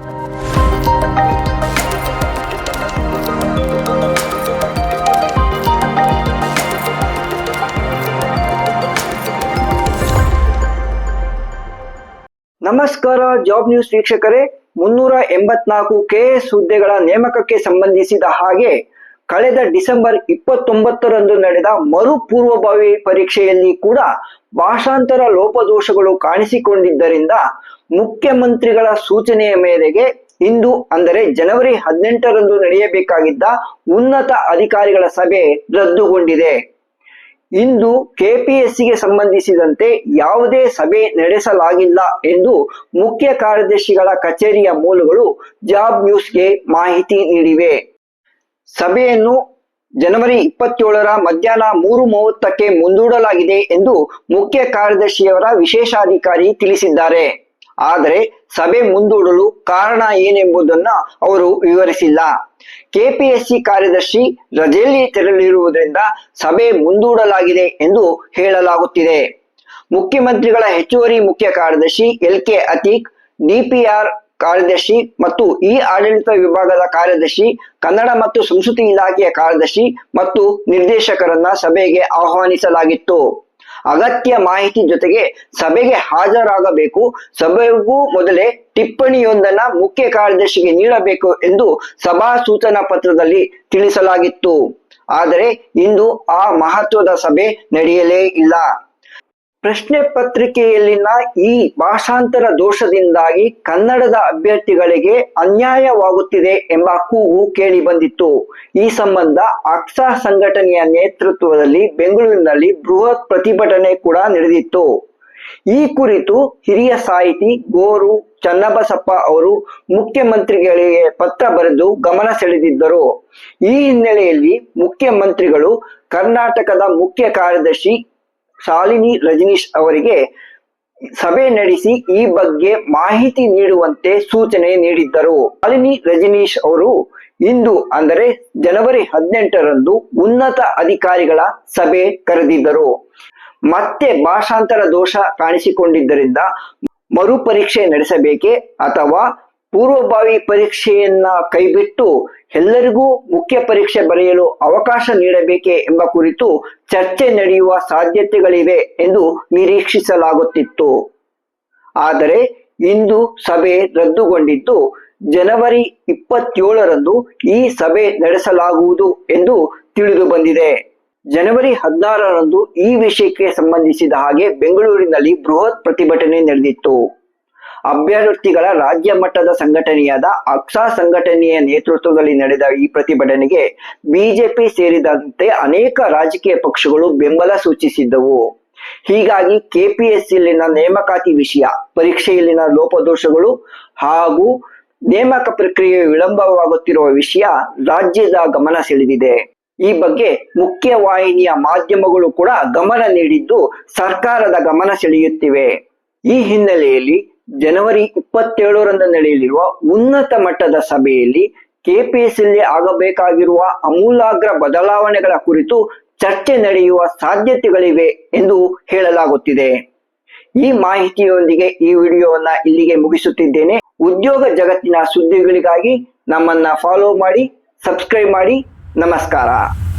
ನಮಸ್ಕಾರ, job news ವೀಕ್ಷಕರೇ. ಮುನ್ನೂರ ಎಂಬತ್ನಾಲ್ಕು ಕೆಎಸ್ ಹುದ್ದೆಗಳ ನೇಮಕಕ್ಕೆ ಸಂಬಂಧಿಸಿದ ಹಾಗೆ ಕಳೆದ ಡಿಸೆಂಬರ್ ಇಪ್ಪತ್ತೊಂಬತ್ತರಂದು ನಡೆದ ಮರು ಪೂರ್ವಭಾವಿ ಪರೀಕ್ಷೆಯಲ್ಲಿ ಕೂಡ ಭಾಷಾಂತರ ಲೋಪದೋಷಗಳು ಕಾಣಿಸಿಕೊಂಡಿದ್ದರಿಂದ ಮುಖ್ಯಮಂತ್ರಿಗಳ ಸೂಚನೆಯ ಮೇರೆಗೆ ಇಂದು ಅಂದರೆ ಜನವರಿ ಹದಿನೆಂಟರಂದು ನಡೆಯಬೇಕಾಗಿದ್ದ ಉನ್ನತ ಅಧಿಕಾರಿಗಳ ಸಭೆ ರದ್ದುಗೊಂಡಿದೆ. ಇಂದು ಕೆಪಿಎಸ್ಸಿಗೆ ಸಂಬಂಧಿಸಿದಂತೆ ಯಾವುದೇ ಸಭೆ ನಡೆಸಲಾಗಿಲ್ಲ ಎಂದು ಮುಖ್ಯ ಕಾರ್ಯದರ್ಶಿಗಳ ಕಚೇರಿಯ ಮೂಲಗಳು ಜಾಬ್ ನ್ಯೂಸ್ಗೆ ಮಾಹಿತಿ ನೀಡಿವೆ. ಸಭೆಯನ್ನು ಜನವರಿ ಇಪ್ಪತ್ತೇಳರ ಮಧ್ಯಾಹ್ನ ಮೂರು ಮೂವತ್ತಕ್ಕೆ ಮುಂದೂಡಲಾಗಿದೆ ಎಂದು ಮುಖ್ಯ ಕಾರ್ಯದರ್ಶಿಯವರ ವಿಶೇಷಾಧಿಕಾರಿ ತಿಳಿಸಿದ್ದಾರೆ. ಆದರೆ ಸಭೆ ಮುಂದೂಡಲು ಕಾರಣ ಏನೆಂಬುದನ್ನ ಅವರು ವಿವರಿಸಿಲ್ಲ. ಕೆಪಿಎಸ್ಸಿ ಕಾರ್ಯದರ್ಶಿ ರಜೆಯಲ್ಲಿ ತೆರಳಿರುವುದರಿಂದ ಸಭೆ ಮುಂದೂಡಲಾಗಿದೆ ಎಂದು ಹೇಳಲಾಗುತ್ತಿದೆ. ಮುಖ್ಯಮಂತ್ರಿಗಳ ಹೆಚ್ಚುವರಿ ಮುಖ್ಯ ಕಾರ್ಯದರ್ಶಿ ಎಲ್ ಕೆ ಅತೀಕ್, ಡಿಪಿಆರ್ ಕಾರ್ಯದರ್ಶಿ ಮತ್ತು ಇ ಆಡಳಿತ ವಿಭಾಗದ ಕಾರ್ಯದರ್ಶಿ, ಕನ್ನಡ ಮತ್ತು ಸಂಸ್ಕೃತಿ ಇಲಾಖೆಯ ಕಾರ್ಯದರ್ಶಿ ಮತ್ತು ನಿರ್ದೇಶಕರನ್ನ ಸಭೆಗೆ ಆಹ್ವಾನಿಸಲಾಗಿತ್ತು. ಅಗತ್ಯ ಮಾಹಿತಿ ಜೊತೆಗೆ ಸಭೆಗೆ ಹಾಜರಾಗಬೇಕು. ಸಭೆಗೂ ಮೊದಲೇ ಟಿಪ್ಪಣಿಯೊಂದನ್ನ ಮುಖ್ಯ ಕಾರ್ಯದರ್ಶಿಗೆ ನೀಡಬೇಕು ಎಂದು ಸಭಾ ಸೂಚನಾ ಪತ್ರದಲ್ಲಿ ತಿಳಿಸಲಾಗಿತ್ತು. ಆದರೆ ಇಂದು ಆ ಮಹತ್ವದ ಸಭೆ ನಡೆಯಲೇ ಇಲ್ಲ. ಪ್ರಶ್ನೆ ಪತ್ರಿಕೆಯಲ್ಲಿನ ಈ ಭಾಷಾಂತರ ದೋಷದಿಂದಾಗಿ ಕನ್ನಡದ ಅಭ್ಯರ್ಥಿಗಳಿಗೆ ಅನ್ಯಾಯವಾಗುತ್ತಿದೆ ಎಂಬ ಕೂಗು ಕೇಳಿ ಬಂದಿತ್ತು. ಈ ಸಂಬಂಧ ಅಕ್ಸಾ ಸಂಘಟನೆಯ ನೇತೃತ್ವದಲ್ಲಿ ಬೆಂಗಳೂರಿನಲ್ಲಿ ಬೃಹತ್ ಪ್ರತಿಭಟನೆ ಕೂಡ ನಡೆದಿತ್ತು. ಈ ಕುರಿತು ಹಿರಿಯ ಸಾಹಿತಿ ಗೋರು ಚನ್ನಬಸಪ್ಪ ಅವರು ಮುಖ್ಯಮಂತ್ರಿಗಳಿಗೆ ಪತ್ರ ಬರೆದು ಗಮನ ಸೆಳೆದಿದ್ದರು. ಈ ಹಿನ್ನೆಲೆಯಲ್ಲಿ ಮುಖ್ಯಮಂತ್ರಿಗಳು ಕರ್ನಾಟಕದ ಮುಖ್ಯ ಕಾರ್ಯದರ್ಶಿ ಶಾಲಿನಿ ರಜನೀಶ್ ಅವರಿಗೆ ಸಭೆ ನಡೆಸಿ ಈ ಬಗ್ಗೆ ಮಾಹಿತಿ ನೀಡುವಂತೆ ಸೂಚನೆ ನೀಡಿದ್ದರು. ಶಾಲಿನಿ ರಜನೀಶ್ ಅವರು ಇಂದು ಅಂದರೆ ಜನವರಿ ಹದಿನೆಂಟರಂದು ಉನ್ನತ ಅಧಿಕಾರಿಗಳ ಸಭೆ ಕರೆದಿದ್ದರು. ಮತ್ತೆ ಭಾಷಾಂತರ ದೋಷ ಕಾಣಿಸಿಕೊಂಡಿದ್ದರಿಂದ ಮರುಪರೀಕ್ಷೆ ನಡೆಸಬೇಕೆ ಅಥವಾ ಪೂರ್ವಭಾವಿ ಪರೀಕ್ಷೆಯನ್ನ ಕೈಬಿಟ್ಟು ಎಲ್ಲರಿಗೂ ಮುಖ್ಯ ಪರೀಕ್ಷೆ ಬರೆಯಲು ಅವಕಾಶ ನೀಡಬೇಕೆ ಎಂಬ ಕುರಿತು ಚರ್ಚೆ ನಡೆಯುವ ಸಾಧ್ಯತೆಗಳಿವೆ ಎಂದು ನಿರೀಕ್ಷಿಸಲಾಗುತ್ತಿತ್ತು. ಆದರೆ ಇಂದು ಸಭೆ ರದ್ದುಗೊಂಡಿದ್ದು, ಜನವರಿ ಇಪ್ಪತ್ತೇಳರಂದು ಈ ಸಭೆ ನಡೆಸಲಾಗುವುದು ಎಂದು ತಿಳಿದು ಬಂದಿದೆ. ಜನವರಿ ಹದಿನಾರರಂದು ಈ ವಿಷಯಕ್ಕೆ ಸಂಬಂಧಿಸಿದ ಹಾಗೆ ಬೆಂಗಳೂರಿನಲ್ಲಿ ಬೃಹತ್ ಪ್ರತಿಭಟನೆ ನಡೆದಿತ್ತು. ಅಭ್ಯರ್ಥಿಗಳ ರಾಜ್ಯ ಮಟ್ಟದ ಸಂಘಟನೆಯಾದ ಅಕ್ಸಾ ಸಂಘಟನೆಯ ನೇತೃತ್ವದಲ್ಲಿ ನಡೆದ ಈ ಪ್ರತಿಭಟನೆಗೆ ಬಿಜೆಪಿ ಸೇರಿದಂತೆ ಅನೇಕ ರಾಜಕೀಯ ಪಕ್ಷಗಳು ಬೆಂಬಲ ಸೂಚಿಸಿದ್ದವು. ಹೀಗಾಗಿ ಕೆಪಿಎಸ್ಸಿಯಲ್ಲಿನ ನೇಮಕಾತಿ ವಿಷಯ, ಪರೀಕ್ಷೆಯಲ್ಲಿನ ಲೋಪದೋಷಗಳು ಹಾಗೂ ನೇಮಕ ಪ್ರಕ್ರಿಯೆ ವಿಳಂಬವಾಗುತ್ತಿರುವ ವಿಷಯ ರಾಜ್ಯದ ಗಮನ ಸೆಳೆದಿದೆ. ಈ ಬಗ್ಗೆ ಮುಖ್ಯವಾಹಿನಿಯ ಮಾಧ್ಯಮಗಳು ಕೂಡ ಗಮನ ನೀಡಿದ್ದು ಸರ್ಕಾರದ ಗಮನ ಸೆಳೆಯುತ್ತಿವೆ. ಈ ಹಿನ್ನೆಲೆಯಲ್ಲಿ ಜನವರಿ ಇಪ್ಪತ್ತೇಳರಂದು ನಡೆಯಲಿರುವ ಉನ್ನತ ಮಟ್ಟದ ಸಭೆಯಲ್ಲಿ ಕೆಪಿಎಸ್ಸಿಯಲ್ಲಿ ಆಗಬೇಕಾಗಿರುವ ಅಮೂಲಾಗ್ರ ಬದಲಾವಣೆಗಳ ಕುರಿತು ಚರ್ಚೆ ನಡೆಯುವ ಸಾಧ್ಯತೆಗಳಿವೆ ಎಂದು ಹೇಳಲಾಗುತ್ತಿದೆ. ಈ ಮಾಹಿತಿಯೊಂದಿಗೆ ಈ ವಿಡಿಯೋವನ್ನ ಇಲ್ಲಿಗೆ ಮುಗಿಸುತ್ತಿದ್ದೇನೆ. ಉದ್ಯೋಗ ಜಗತ್ತಿನ ಸುದ್ದಿಗಳಿಗಾಗಿ ನಮ್ಮನ್ನ ಫಾಲೋ ಮಾಡಿ ಸಬ್ಸ್ಕ್ರೈಬ್ ಮಾಡಿ. ನಮಸ್ಕಾರ.